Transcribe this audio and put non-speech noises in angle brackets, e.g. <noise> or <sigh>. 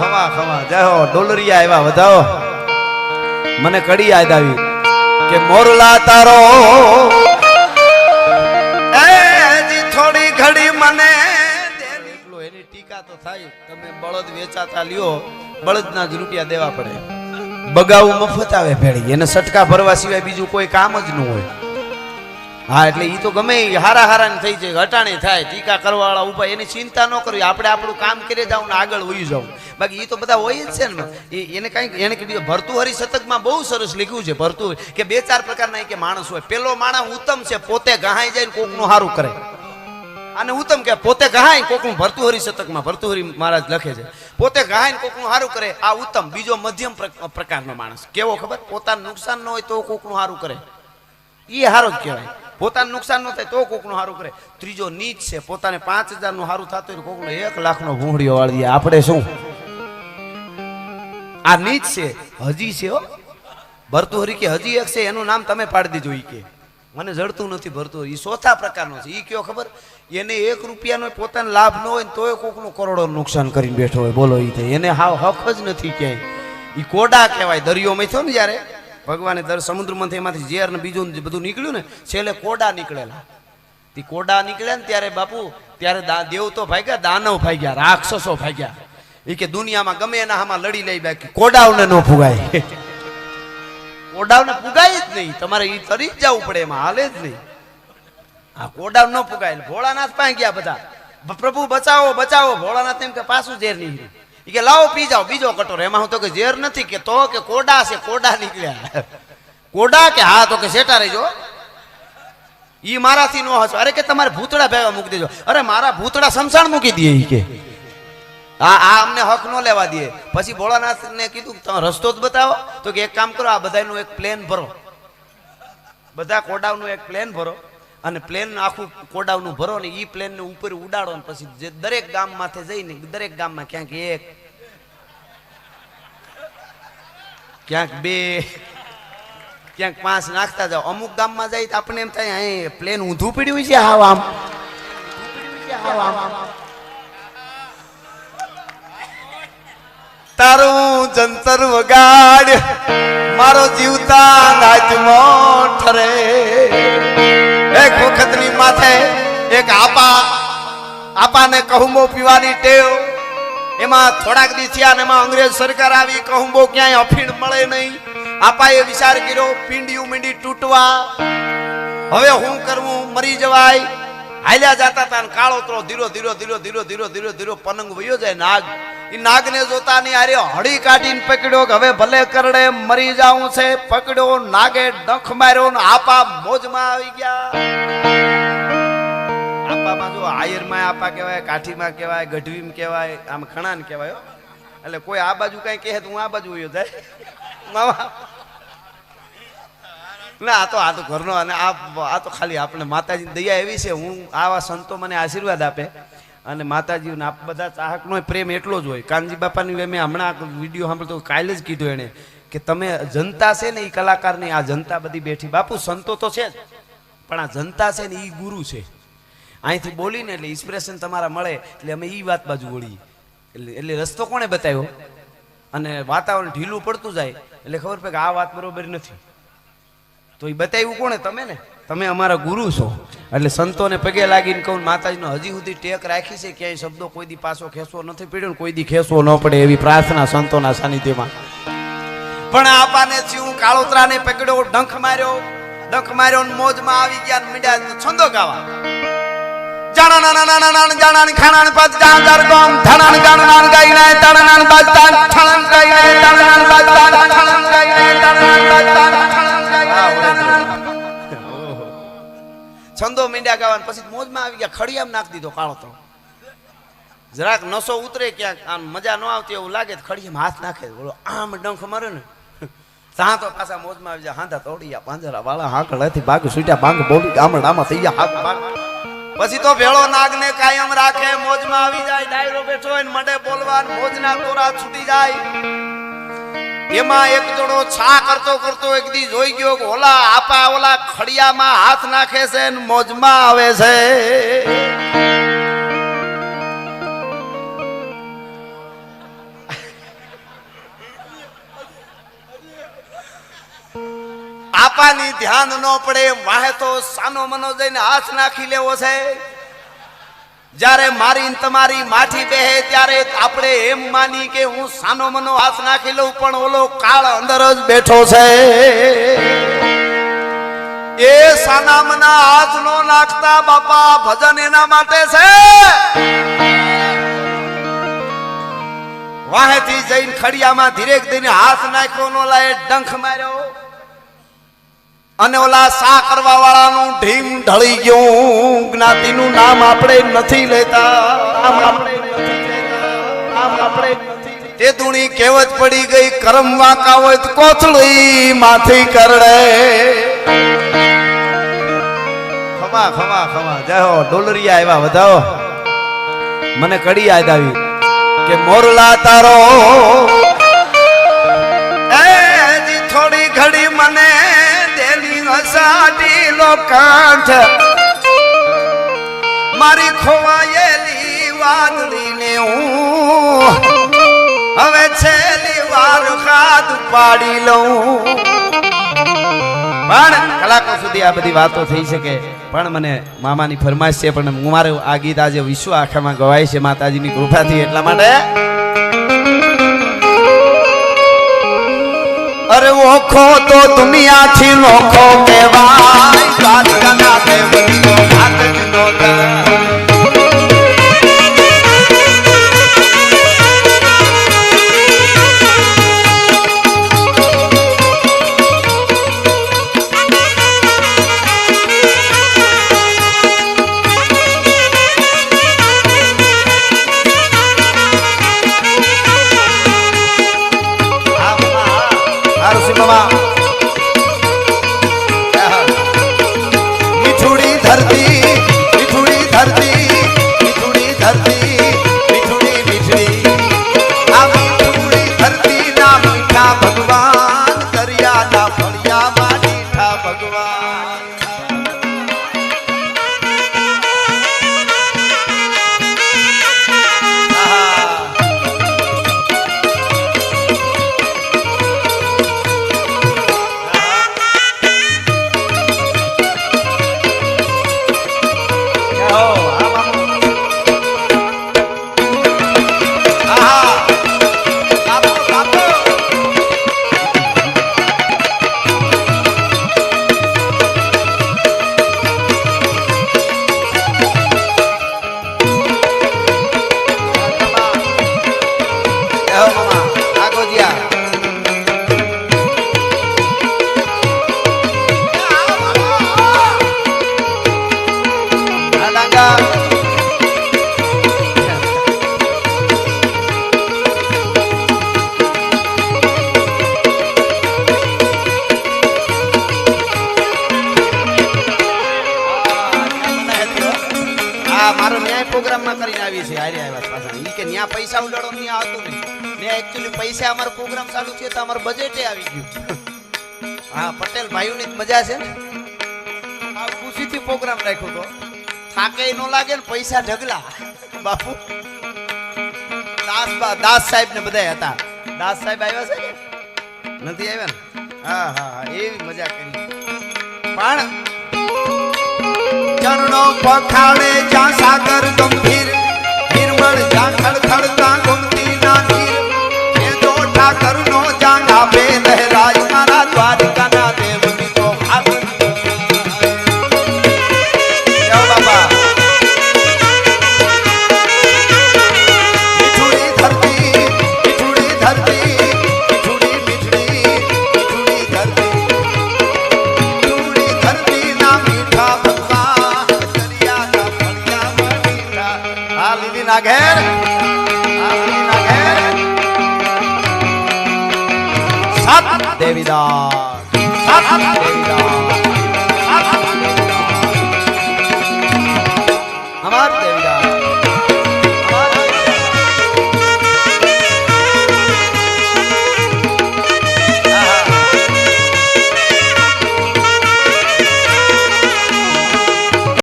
ખમા ખમા જય ડોલરિયા આવ્યા વધાવો. મને કડી યાદ આવી કે મોરલા તારો. એ જી થોડી ઘડી મને એટલો એની ટીકા તો થાય. તમે બળદ વેચાતા લ્યો. બળદના જ રૂપિયા દેવા પડે. બગાવું મફત આવે ભેળી. એને સટકા ભરવા સિવાય બીજું કોઈ કામ જ ન હોય. હા, એટલે એ તો ગમે એ હારા હારા થઈ જાય હટાણે થાય, ટીકા કરવાવાળા ઊભા એની ચિંતા ન કરવી, આપણે આપણું કામ કરી જાવ ને આગળ વયું જાવ બાકી એ તો બધા હોય જ છે ને. એને કાંઈક, એને કીધું ભરતુહરી શતકમાં બહુ સરસ લખ્યું છે, ભરતુ કે બે ચાર પ્રકારના કે માણસ હોય. પેલો માણસ ઉત્તમ છે, પોતે ગહાઈ જાય કોકનું સારું કરે. અને ઉત્તમ કે પોતે ગહાય કોકનું ભરતુહરી શતકમાં ભરતુહરી મહારાજ લખે છે. પોતે ગહાય કોકનું સારું કરે, આ ઉત્તમ. બીજો મધ્યમ પ્ર- પ્રકારનો માણસ. કેવો ખબર? પોતાનું નુકસાન ન હોય તો કોકનું સારું કરે. એ સારો જ કહેવાય. પોતાનું નુકસાન ન થાય તો કોકનું સારું કરે. ત્રીજો નીચ છે, પોતાને પાંચ હજારનું સારું થતું હોય કોકનો એક લાખનો ભૂંગળીઓ વાળી દે. આપણે શું? આ નીચ છે, હજી છે ભરતું હરી કે હજી એક છે, એનું નામ તમે પાડી દીધું ઈ કે. મને જડતું નથી ભરતું એ ચોથા પ્રકારનો છે. એ કયો ખબર? એને એક રૂપિયાનો પોતાનો લાભ ન હોય ને તોય કોકનું કરોડો નુકસાન કરીને બેઠો હોય. બોલો એ એને હાવ હક જ નથી ક્યાંય. એ કોડા કહેવાય. દરિયોમાં થયો ને જ્યારે ભગવાને દર સમુદ્ર મંથેમાંથી ઝેર ને બીજું બધું નીકળ્યું ને, છેલ્લે કોડા નીકળેલા. તે કોડા નીકળ્યા ને ત્યારે બાપુ, ત્યારે દેવતો ભાગ્યા, દાનવ ભાગ્યા, રાક્ષસો ભાગ્યા. એ કે દુનિયામાં ગમે એના હામાં લડી લઈ બાકી કોડાવને ન ફુગાય <laughs> કોડાવને ફુગાય જ નહીં, તમારે એ તરી જ જવું પડે એમાં, હાલે જ નહીં. આ કોડાવ ન ફુગાય ભોળાનાથ પાસે ગયા બધા. પ્રભુ બચાવો બચાવો. ભોળાનાથ એમ કે પાછું ઝેર નીકળ્યું. ઈ કે લાવો, પી જાઓ. બીજો કટોરો. એમાં હું તો કે ઝેર નથી કે તો કે કોડા છે, કોડા નીકળ્યા. કોડા કે હા, તો કે સેટા રહેજો ઈ મારાથી નો હસો. અરે કે તમારે ભૂતડા ભેગા મૂકી દેજો. અરે મારા ભૂતડા સમસાણ મૂકી દે કે. આ આ અમને હક ન લેવા દે. પછી ભોળાનાથ ને કીધું તમે રસ્તો જ બતાવો. તો કે એક કામ કરો, આ બધાનું એક પ્લેન ભરો. બધા કોડાનું એક પ્લેન ભરો. અને પ્લેન આખું કોડાવનું ભરો ને એ પ્લેન ને ઉપર ઉડાડો ને પછી જે દરેક ગામ માથે જઈને દરેક ગામમાં ક્યાંક એક, ક્યાંક બે, ક્યાંક પાંચ નાખતા જાઓ. અમુક ગામમાં જાય તો આપણે એમ થાય, અહીં પ્લેન ઊંધું પડ્યું છે હાવ આમ. તારું જંતર વગાડ, મારો જીવતા નાચમો ઠરે. એક વખતની માથે એક આપા, આપાને કહુંબો પીવાની ટેવ. એમાં થોડાક દી ને એમાં અંગ્રેજ સરકાર આવી, કહુંબો ક્યાંય અફીણ મળે નહીં. આપાએ વિચાર કર્યો, પીંડિયું મીંડી તૂટવા. હવે હું કરવું? મરી જવાય. હાલ્યા જાતા હતા ને કાળો ત્રો ધીરો ધીરો ધીરો ધીરો ધીરો ધીરો ધીરો પનંગ વયો જાય નાગ ઈ નાગને જોતા ની આરે હળી કાઢીને પકડ્યો હવે ભલે કરડે મરી જાવું છે. પકડ્યો, નાગે ડંખ માર્યો ને આપા મોજમાં આવી ગયા. આપામાં જો આયરમાં આપા કહેવાય, કાઠીમાં કહેવાય, ગઢવીમાં કહેવાય, આમ ખણાને કહેવાય. એટલે કોઈ આ બાજુ કઈ કહે હું આ બાજુ વયો જાય. ના, આ તો આ તો ઘરનો અને આ આ તો ખાલી આપણે માતાજીની દયા એવી છે. હું આવા સંતો મને આશીર્વાદ આપે. અને માતાજીને આપ બધા ચાહકનો પ્રેમ એટલો જ હોય. કાનજી બાપાની મેં હમણાં વીડિયો સાંભળતો કાલે જ કીધું એણે કે તમે જનતા છે ને એ કલાકારની આ જનતા બધી બેઠી. બાપુ, સંતો તો છે જ, પણ આ જનતા છે ને એ ગુરુ છે. અહીંથી બોલીને એટલે ઇન્સ્પિરેશન તમારા મળે, એટલે અમે એ વાત બાજુ વળીએ. એટલે એટલે રસ્તો કોણે બતાવ્યો? અને વાતાવરણ ઢીલું પડતું જાય, એટલે ખબર પડે કે આ વાત બરોબર નથી. તો એ બતાવ્યું કોણે? તમે ને? તમે અમારા ગુરુ છો. એટલે સંતોને પગે લાગીને કહું માતાજીનો હજી સુધી ટેક રાખી છે, ક્યાંય શબ્દો કોઈ દી પાછો ખેંચવો નથી પડ્યો કોઈ દી ખેંચવો ન પડે એવી પ્રાર્થના સંતોના સાનિધ્યમાં. પણ આપાને થયું કાળોતરાને પકડ્યો, ડંખ માર્યો. ડંખ માર્યો મોજમાં આવી ગયા મીંડ્યા છંદો ગાવા. જાણા જાણા જાણ નાન નાન નાન ઠણન છંદો મીંડ્યા ગાવા પછી મોજમાં આવી ગયા, ખડિયામાં નાખી દીધો કાળો તો. જરાક નસો ઉતરે ક્યાંક, આમ મજા ન આવતી એવું લાગે ખડિયામાં હાથ નાખે. બોલો, આમ ડંખ મારે ને. ત્યાં તો પાછા મોજમાં આવી જાય હાંધા તોડિયા, પાંજરા વાળા, હાકળ હતી બાગ સુટ્યા ભાંગ બોલી ગામડામાં થઈ ગયા, હાથ ભાગ પછી તો ભેળો નાગને કાયમ રાખે, મોજમાં આવી જાય, ડાયરો બેઠો હોય મડે બોલવા ને મોજના તોરા છૂટી જાય. એમાં એક જણો છા કરતો કરતો એક દી જોઈ ગયો ઓલા આપા ઓલા ખડિયામાં હાથ નાખે છે ને મોજમાં આવે છે. આપાની ધ્યાન ન પડે, વાહે તો સાનો મનો જઈને હાથ નાખી લેવો છે. જ્યારે મારી તમારી માઠી બેહે ત્યારે આપણે એમ માની કે હું સાનો મનો હાથ નાખી લઉં, પણ ઓલો કાળ અંદર જ બેઠો છે. એ સાના મના હાથ નો નાખતા બાપા ભજન એના માટે છે. વાહેથી જઈને ખડિયામાં ધીરેક દઈને હાથ નાખ્યો, નો લાય ડંખ માર્યો. અને ઓલા સા કરવા વાળાનું ઢીમ ઢળી ગયું. જ્ઞાતિનું નામ આપણે નથી લેતા. તે દુણી કેવત પડી ગઈ કરમ વાંકા હોય તો કોથળી માથી કરડે. ખમા ખમા ખમા. હો ડોલરિયા આવ્યા વધાવો. મને કડી યાદ આવી કે મોરલા તારો દેલી કાંઠ. મારી ખોવાયેલી વાદળીને હું હવે છેલ્લી વાર હાથ પાડી લઉં. પણ કલાકો સુધી આ બધી વાતો થઈ શકે. પણ મને મામાની ફરમાઈશ છે, પણ હું મારે આ ગીત આજે વિશ્વ આખામાં ગવાય છે, માતાજીની કૃપાથી એટલા માટે ઓખો તો દુનિયાથી નોખો કહેવાય. દ્વારકાના દેવનો આ મારો ન્યાય પ્રોગ્રામમાં કરીને આવી છે, હારે આવ્યા પાછા. ઈ કે ન્યા પૈસા ઉડાડો, ન્યા આવતું નહીં. ને એકચ્યુઅલી પૈસા અમારો પ્રોગ્રામ ચાલુ થયો તો અમારું બજેટે આવી ગયું. હા પટેલ ભાઈઓની મજા છે. આ ખુશીથી પ્રોગ્રામ રાખ્યો તો. થાકે ન લાગે ને પૈસા ઢગલા. બાપુ. દાસ દાસ સાહેબ ને બધા હતા. દાસ સાહેબ આવ્યા છે નથી આવ્યા ને? હા હા હા, એવી મજા કરી. પણ ચરણો પખાડે જ્યાં સાગર ગંભીર નિર્મળ જ્યાં ના ઘેર સાત દેવીદાસ સાત દેવીદાસ